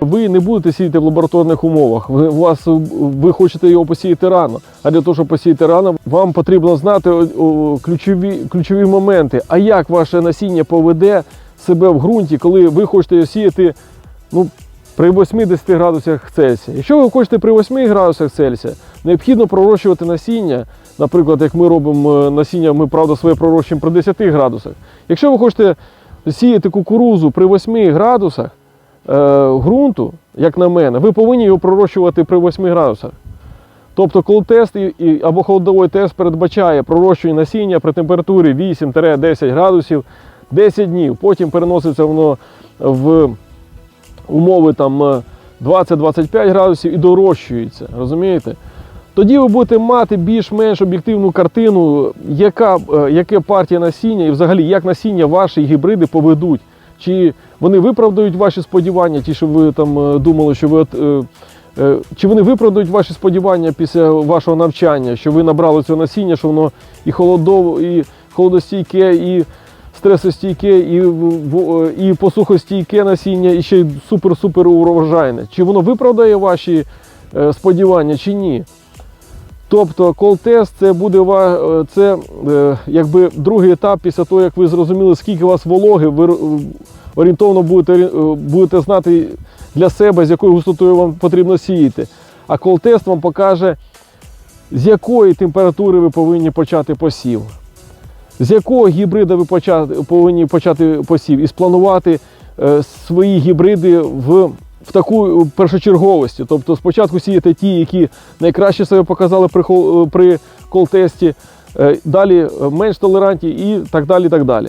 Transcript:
Ви не будете сіяти в лабораторних умовах. Ви, вас, ви хочете його посіяти рано. А для того, щоб посіяти рано, вам потрібно знати ключові, ключові моменти. А як ваше насіння поведе себе в ґрунті, коли ви хочете його сіяти ну, при 80 градусах Цельсія. Якщо ви хочете при 8 градусах Цельсія, необхідно пророщувати насіння. Наприклад, як ми робимо е, насіння, ми правда своє пророщуємо при 10 градусах. Якщо ви хочете сіяти кукурузу при 8 градусах е, ґрунту, як на мене, ви повинні його пророщувати при 8 градусах. Тобто колтест і, і, або холодовий тест передбачає пророщування насіння при температурі 8-10 градусів 10 днів. Потім переноситься воно в умови там е, 20-25 градусів і дорощується. Розумієте? Тоді ви будете мати більш-менш об'єктивну картину, яка, е, яке партія насіння і взагалі як насіння ваші гібриди поведуть. Чи вони виправдають ваші сподівання, ті, що ви там е, думали, що ви. е, е, Чи вони виправдають ваші сподівання після вашого навчання, що ви набрали цього насіння, що воно і холодов, і холодостійке, і стресостійке, і, і посухостійке насіння, і ще й супер-супер урожайне. Чи воно виправдає ваші сподівання, чи ні? Тобто кол-тест це буде е, це, е, якби другий етап після того, як ви зрозуміли, скільки у вас вологи, ви орієнтовно будете, е, будете знати для себе, з якою густотою вам потрібно сіяти. А кол-тест вам покаже, з якої температури ви повинні почати посів. З якого гібрида ви почати, повинні почати посів і спланувати свої гібриди в, в таку першочерговості. Тобто спочатку сіяти ті, які найкраще себе показали при, хол- при кол-тесті, е, далі е, менш толерантні і так далі. так далі.